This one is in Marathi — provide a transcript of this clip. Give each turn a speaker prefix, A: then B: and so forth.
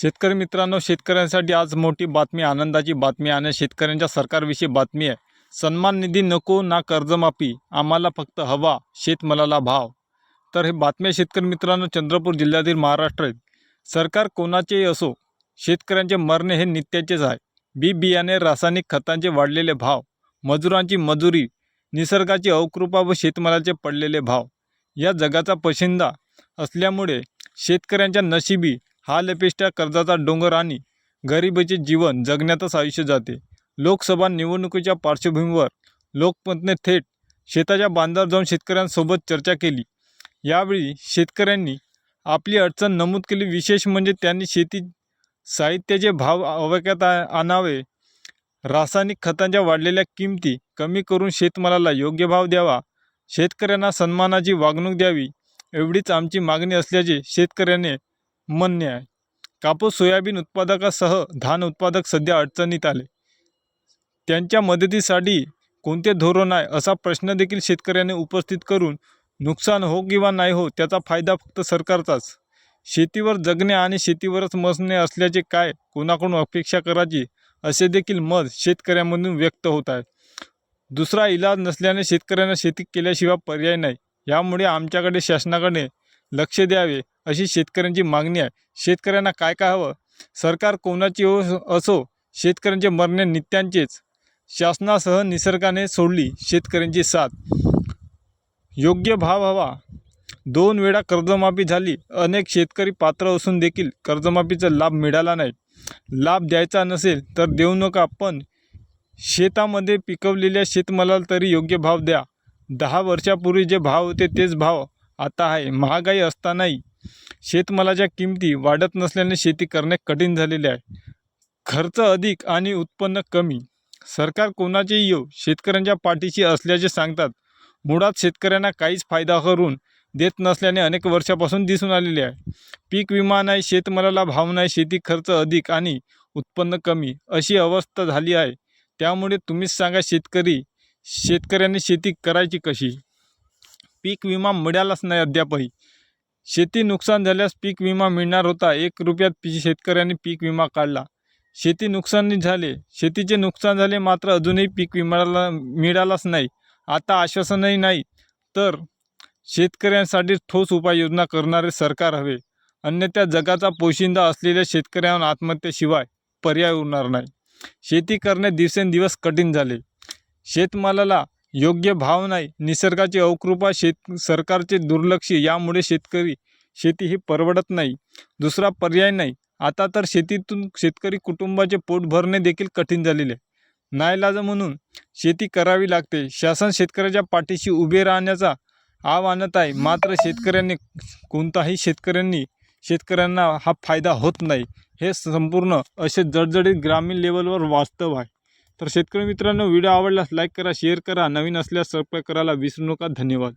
A: शेतकरी मित्रांनो शेतकऱ्यांसाठी आज मोठी बातमी आनंदाची बातमी आणि शेतकऱ्यांच्या सरकारविषयी बातमी आहे. सन्मान निधी नको ना कर्जमाफी आम्हाला फक्त हवा शेतमालाला भाव. तर हे बातम्या शेतकरी मित्रांनो चंद्रपूर जिल्ह्यातील महाराष्ट्र आहेत सरकार कोणाचेही असो शेतकऱ्यांचे मरणे हे नित्याचेच आहे. बी बियाणे रासायनिक खतांचे वाढलेले भाव मजुरांची मजुरी निसर्गाची अवकृपा व शेतमालाचे पडलेले भाव. या जगाचा पशिंदा असल्यामुळे शेतकऱ्यांच्या नशिबी हा हालअपेष्टा कर्जाचा डोंगर आणि गरिबीचे जीवन जगण्यातच आयुष्य जाते. लोकसभा निवडणुकीच्या पार्श्वभूमीवर लोकमतने थेट शेताच्या बांधावर जाऊन शेतकऱ्यांसोबत चर्चा केली. यावेळी शेतकऱ्यांनी आपली अडचण नमूद केली. विशेष म्हणजे त्यांनी शेती साहित्याचे भाव अवक्यात आ- आणावे. रासायनिक खतांच्या वाढलेल्या किमती कमी करून शेतमालाला योग्य भाव द्यावा. शेतकऱ्यांना सन्मानाची वागणूक द्यावी. एवढीच आमची मागणी असल्याचे शेतकऱ्याने म्हणणे आहे. कापूस सोयाबीन उत्पादकासह धान उत्पादक सध्या अडचणीत आले. त्यांच्या मदतीसाठी कोणते धोरण आहे असा प्रश्न देखील शेतकऱ्याने उपस्थित करून नुकसान हो किंवा नाही हो त्याचा फायदा फक्त सरकारचाच. शेतीवर जगणे आणि शेतीवरच मसणे असल्याचे काय कोणाकडून अपेक्षा करायची असे देखील मत शेतकऱ्यांमधून व्यक्त होत आहे. दुसरा इलाज नसल्याने शेतकऱ्यांना शेती केल्याशिवाय पर्याय नाही. यामुळे आमच्याकडे शासनाकडे लक्ष द्यावे अशी शेतकऱ्यांची मागणी आहे. शेतकऱ्यांना काय काय हवं? सरकार कोणाची हो असो शेतकऱ्यांचे मरणे नित्यांचेच. शासनासह निसर्गाने सोडली शेतकऱ्यांची साथ. योग्य भाव हवा. दोन वेळा कर्जमाफी झाली. अनेक शेतकरी पात्र असून देखील कर्जमाफीचा लाभ मिळाला नाही. लाभ द्यायचा नसेल तर देऊ नका पण शेतामध्ये पिकवलेल्या शेतमालाला तरी योग्य भाव द्या. दहा वर्षापूर्वी जे भाव होते तेच भाव आता आहे. महागाई असतानाही शेतमालाच्या किमती वाढत नसल्याने शेती करणे कठीण झालेले आहे. खर्च अधिक आणि उत्पन्न कमी. सरकार कोणाचेही येऊ शेतकऱ्यांच्या पाठीशी असल्याचे सांगतात. मुळात शेतकऱ्यांना काहीच फायदा करून देत नसल्याने अनेक वर्षापासून दिसून आलेले आहे. पीक विमा नाही शेतमालाला भाव नाही शेती खर्च अधिक आणि उत्पन्न कमी अशी अवस्था झाली आहे. त्यामुळे तुम्हीच सांगा शेतकरी शेतकऱ्यांनी शेती करायची कशी? पीक विमा मिळालाच नाही अद्यापही. शेती नुकसान झाल्यास पीक विमा मिळणार होता. एक रुपयात पी शेतकऱ्यांनी पीक विमा काढला. शेती नुकसानी झाले. शेतीचे नुकसान झाले मात्र अजूनही पीक विमाला मिळालाच नाही. आता आश्वासनही नाही. तर शेतकऱ्यांसाठी ठोस उपाययोजना करणारे सरकार हवे. अन्यथा जगाचा पोशिंदा असलेल्या शेतकऱ्यांवर आत्महत्येशिवाय पर्याय उरणार नाही. शेती करणे दिवसेंदिवस कठीण झाले. शेतमालाला योग्य भाव नाही. निसर्गाची अवकृपा शेत सरकारचे दुर्लक्ष यामुळे शेतकरी शेती ही परवडत नाही. दुसरा पर्याय नाही. आता तर शेतीतून शेतकरी कुटुंबाचे पोट भरणे देखील कठीण झालेले. आहे नाईलाज म्हणून शेती करावी लागते. शासन शेतकऱ्याच्या पाठीशी उभे राहण्याचा आव आणत आहे. मात्र शेतकऱ्यांनी कोणताही शेतकऱ्यांनी शेतकऱ्यांना हा फायदा होत नाही. हे संपूर्ण असे जडजडीत ग्रामीण लेवलवर वास्तव आहे. तर शेतकरी मित्रांनो व्हिडिओ आवडल्यास लाईक करा शेअर करा. नवीन असल्यास सबस्क्राईब करायला विसरू नका. धन्यवाद.